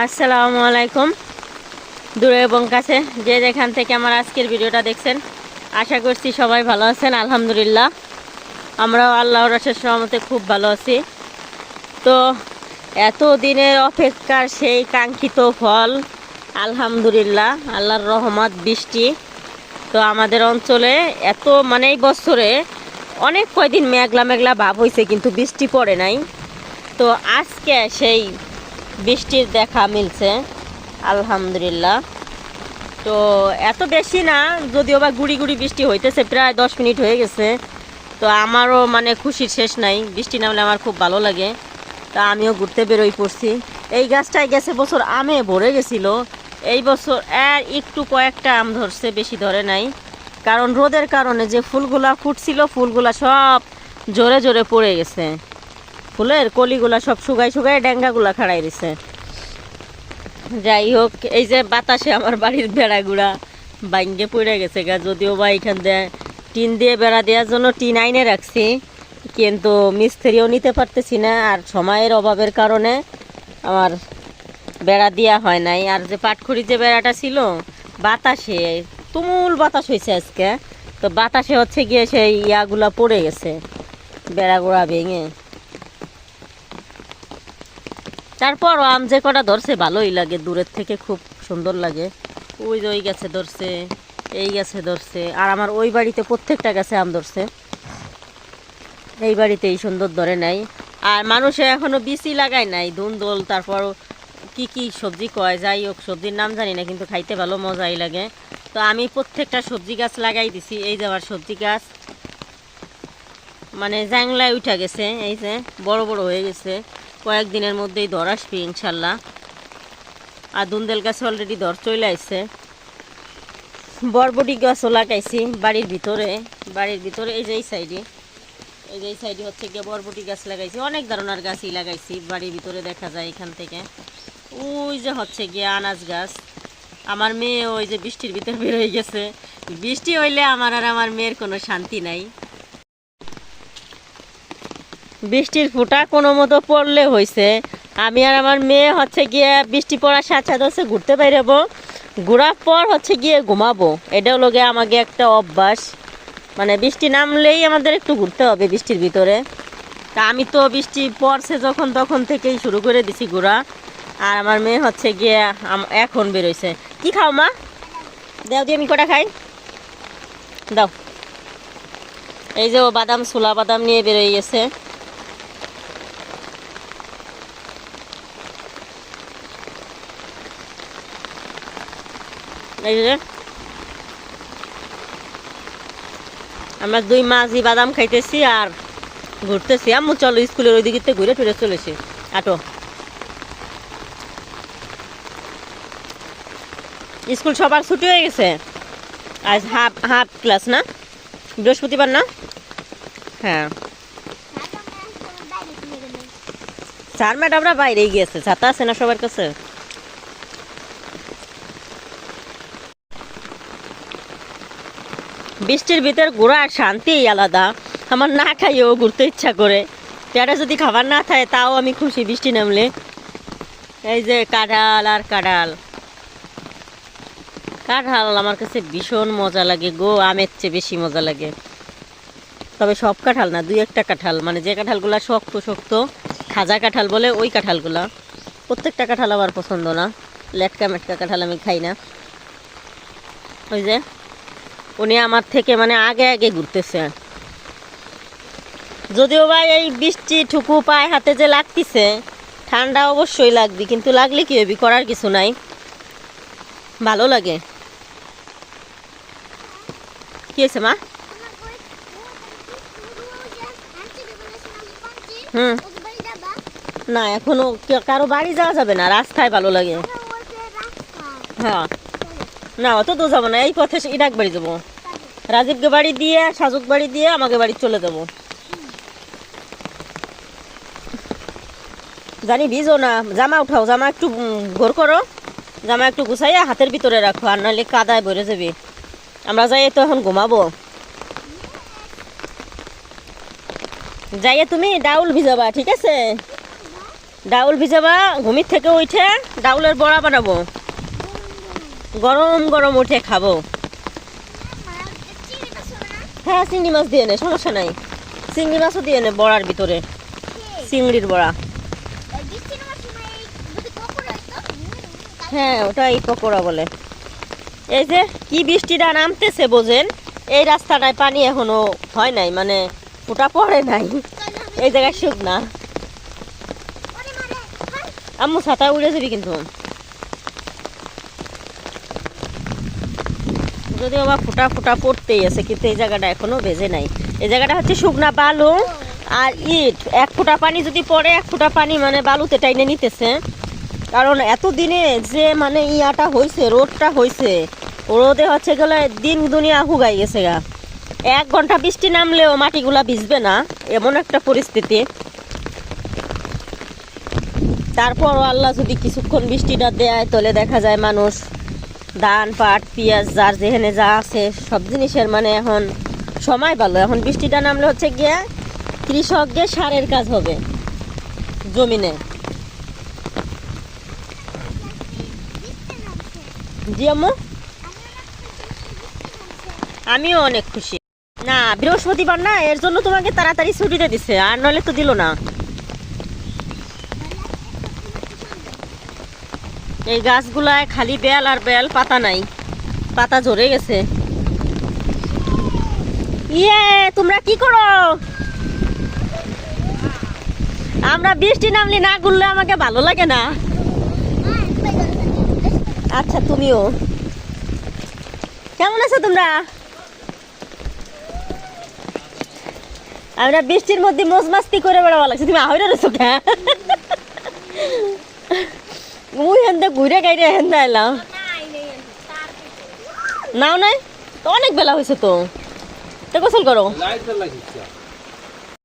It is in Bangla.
আসসালামু আলাইকুম। দূরে এবং কাছে যে যেখান থেকে আমার আজকের ভিডিওটা দেখছেন, আশা করছি সবাই ভালো আছেন, আলহামদুলিল্লাহ। আমরাও আল্লাহর রসের সহমতে খুব ভালো আছি। তো এত দিনের অপেক্ষার সেই কাঙ্ক্ষিত ফল, আলহামদুলিল্লাহ, আল্লাহর রহমত, বৃষ্টি। তো আমাদের অঞ্চলে এত মানে এই বছরে অনেক কয়দিন মেঘলা মেঘলা ভাব হয়েছে কিন্তু বৃষ্টি পড়ে নাই। তো আজকে সেই বৃষ্টির দেখা মিলছে, আলহামদুলিল্লাহ। তো এত বেশি না, যদিও বা গুড়ি গুড়ি বৃষ্টি হইতেছে, প্রায় দশ মিনিট হয়ে গেছে। তো আমারও মানে খুশির শেষ নাই, বৃষ্টি নামলে আমার খুব ভালো লাগে। তা আমিও ঘুরতে বেরোই পড়ছি। এই গাছটায় গেছে বছর আমে ভরে গেছিল। এই বছর আর একটু কয়েকটা আম ধরছে, বেশি ধরে নাই। কারণ রোদের কারণে যে ফুলগুলা ফুটছিল, ফুলগুলা সব জোরে জোরে পড়ে গেছে। ফুলের কলিগুলা সব শুকাই শুকাই ড্যাঙ্গাগুলা খাড়াই দিছে। যাই হোক, এই যে বাতাসে আমার বাড়ির বেড়াগুড়া বাইঙ্গে পড়ে গেছে গা, যদিও বা এখান দিয়ে টিন দিয়ে বেড়া দেওয়ার জন্য টিন আইনে রাখছি, কিন্তু মিস্ত্রিও নিতে পারতেছি না, আর সময়ের অভাবের কারণে আমার বেড়া দেওয়া হয় নাই। আর যে পাটখড়ির যে বেড়াটা ছিল, বাতাসে, তুমুল বাতাস হয়েছে আজকে। তো বাতাসে হচ্ছে গিয়ে সেই ইয়াগুলা পড়ে গেছে বেড়াগুড়া ভেঙে। তারপর আম যে কটা ধরছে, ভালোই লাগে, দূরের থেকে খুব সুন্দর লাগে। ওই যে ওই গাছে ধরছে, এই গাছে ধরছে, আর আমার ওই বাড়িতে প্রত্যেকটা গাছে আম ধরছে। এই বাড়িতে এই সুন্দর ধরে নাই আর মানুষে এখনও বিচি লাগায় নাই, ধুন্দল, তারপর কি কি সবজি কয়, যাই হোক, সবজির নাম জানি না, কিন্তু খাইতে ভালো মজাই লাগে। তো আমি প্রত্যেকটা সবজি গাছ লাগাই দিছি, এই যে আমার সবজি গাছ। মানে জ্যাংলায় উঠা গেছে, এই যে, বড় বড় হয়ে গেছে। কয়েকদিনের মধ্যেই ধর আসবে, ইনশাল্লাহ। আর দুন্দেল গাছে অলরেডি ধর চলে আসছে বরবটি গাছও লাগাইছি বাড়ির ভিতরে। বাড়ির ভিতরে এই যে এই সাইডে। এই যে এই সাইডে হচ্ছে গিয়ে বরবটি গাছ লাগাইছি। অনেক ধরনের গাছই লাগাইছি বাড়ির ভিতরে দেখা যায় এখান থেকে। ওই যে হচ্ছে গিয়ে আনাজ গাছ। আমার মেয়ে ওই যে বৃষ্টির ভিতরে বের হয়ে গেছে। বৃষ্টি হইলে আমার আর আমার মেয়ের কোনো শান্তি নাই। বৃষ্টির ফোঁটা কোনো মতো পড়লে হয়েছে আমি আর আমার মেয়ে হচ্ছে গিয়ে বৃষ্টি পড়ার সাথে সাথে হচ্ছে ঘুরতে বেরোবো। ঘোরার পর হচ্ছে গিয়ে ঘুমাবো। এটা হলো গিয়ে আমাকে একটা অভ্যাস। মানে বৃষ্টি নামলেই আমাদের একটু ঘুরতে হবে বৃষ্টির ভিতরে। তা আমি তো বৃষ্টি পড়ছে যখন তখন থেকেই শুরু করে দিছি ঘোরা। আর আমার মেয়ে হচ্ছে গিয়ে এখন বেরোইছে। কি খাও মা? দাও দিয়ে আমি কটা খাই। দাও। এই যে ও বাদাম, ছোলা বাদাম নিয়ে বেরোয় গেছে। এই যে। আমরা দুই মাঝি বাদাম খাইতেছি আর ঘুরতেছি। আম্মু চলো স্কুলের ওই দিকে ঘুরে টুরে চলেছি আটো। স্কুল সবার ছুটি হয়ে গেছে। আজ হাফ হাফ ক্লাস না? বৃহস্পতিবার না? হ্যাঁ। স্যার ম্যাডামরা বাইরেই গিয়েছে। ছাতা আছে না সবার কাছে? বৃষ্টির ভিতর ঘোরার শান্তি আলাদা। আমার না খাইও ঘুরতে ইচ্ছা করে। পেটে যদি খাবার না থাকে, তাও আমি খুশি বৃষ্টি নামলে। এই যে কাঁঠাল আর কাঁঠাল। কাঁঠাল আমার কাছে ভীষণ মজা লাগে গো, আমের চেয়ে বেশি মজা লাগে। তবে সব কাঁঠাল না, দুই একটা কাঁঠাল। মানে যে কাঁঠালগুলা শক্ত শক্ত, খাজা কাঁঠাল বলে ওই কাঁঠালগুলা। প্রত্যেকটা কাঁঠাল আমার পছন্দ না। লেটকা মেটকা কাঁঠাল আমি খাই না। ওই যে উনি আমার থেকে মানে আগে আগে ঘুরতেছে। যদিও ভাই এই বৃষ্টি ঠুকু পায়ে হাতে যে লাগতেছে, ঠান্ডা অবশ্যই লাগবে, কিন্তু লাগলে কি হবি? করার কিছু নাই। ভালো লাগে। কি হয়েছে মা? হুম। না, এখনও কারও বাড়ি যাওয়া যাবে না, রাস্তায় ভালো লাগে। হ্যাঁ। না, অত তো যাব না, এই পথে ইরাক বাড়ি যাব। রাজীবকে বাড়ি দিয়ে সাজুক বাড়ি দিয়ে আমাকে বাড়ি চলে যাব। জানি ভিজো না, জামা উঠাও, জামা একটু ঘোর করো। জামা একটু গুছাইয়া হাতের ভিতরে রাখো, আর নাহলে কাদায় ভরে যাবে। আমরা যাই তো এখন ঘুমাবো। যাইয়ে তুমি ডাউল ভিজাবা, ঠিক আছে? ডাউল ভিজাবা, ঘুমির থেকে উঠে ডাউলের বড়া বানাবো। গরম গরম উঠে খাব। হ্যাঁ চিংড়ি মাছ দিয়ে নে সমস্যা নাই। চিংড়ি মাছও দিয়ে নে বড়ার ভিতরে। চিংড়ির বড়া। হ্যাঁ ওটাই পকোড়া বলে। এই যে কি বৃষ্টিটা নামতেছে বোঝেন? এই রাস্তাটায় পানি এখনও হয় নাই মানে ওটা পড়ে নাই। এই জায়গায় শুকনা। আম্মু ছাতা উড়ে যাবি কিন্তু। যদি আবার ফোটা ফোটা পড়তেই আছে, কিন্তু এই জায়গাটা এখনও বেজে নাই। এই জায়গাটা হচ্ছে শুকনা বালু আর ইট। এক ফোঁটা পানি যদি পড়ে, এক ফোঁটা পানি মানে বালুতে টাইনে নিতেছে। কারণ এত দিনে যে মানে ইয়াটা হয়েছে রোদটা হয়েছে রোদে হচ্ছে গেলে দিন দুনিয়া হুগাই গেছে গা। এক ঘণ্টা বৃষ্টি নামলেও মাটিগুলা ভিজবে না, এমন একটা পরিস্থিতি। তারপর আল্লাহ যদি কিছুক্ষণ বৃষ্টিটা দেয়, তাহলে দেখা যায় মানুষ ধান, পাট, পেঁয়াজ, যার যেখানে যা আছে, সব জিনিসের মানে এখন সময় ভালো। এখন বৃষ্টিটা নামলে হচ্ছে গিয়ে কৃষকদের সারের কাজ হবে জমিনে। আমিও অনেক খুশি। না, বৃহস্পতিবার না, এর জন্য তোমাকে তাড়াতাড়ি ছুটিতে দিছে, আর নলে তো দিল না। এই গাছগুলায় খালি বেল আর বেল, পাতা নাই। পাতা ঝরে গেছে। ইয়ে তোমরা কি করো? আমরা বৃষ্টি নামলি না ঘুরলে আমাকে ভালো লাগে না। আচ্ছা তুমিও। কেমন আছো তোমরা? আমরা বৃষ্টির মধ্যে মোজ মাস্তি করে বেড়াবা লাগছে। তুমি কে মুই হেন্দে ঘুরে গাইরে হেন্দে এলাম নাও নাই তো অনেক বেলা হয়েছে তো তো গোসল করো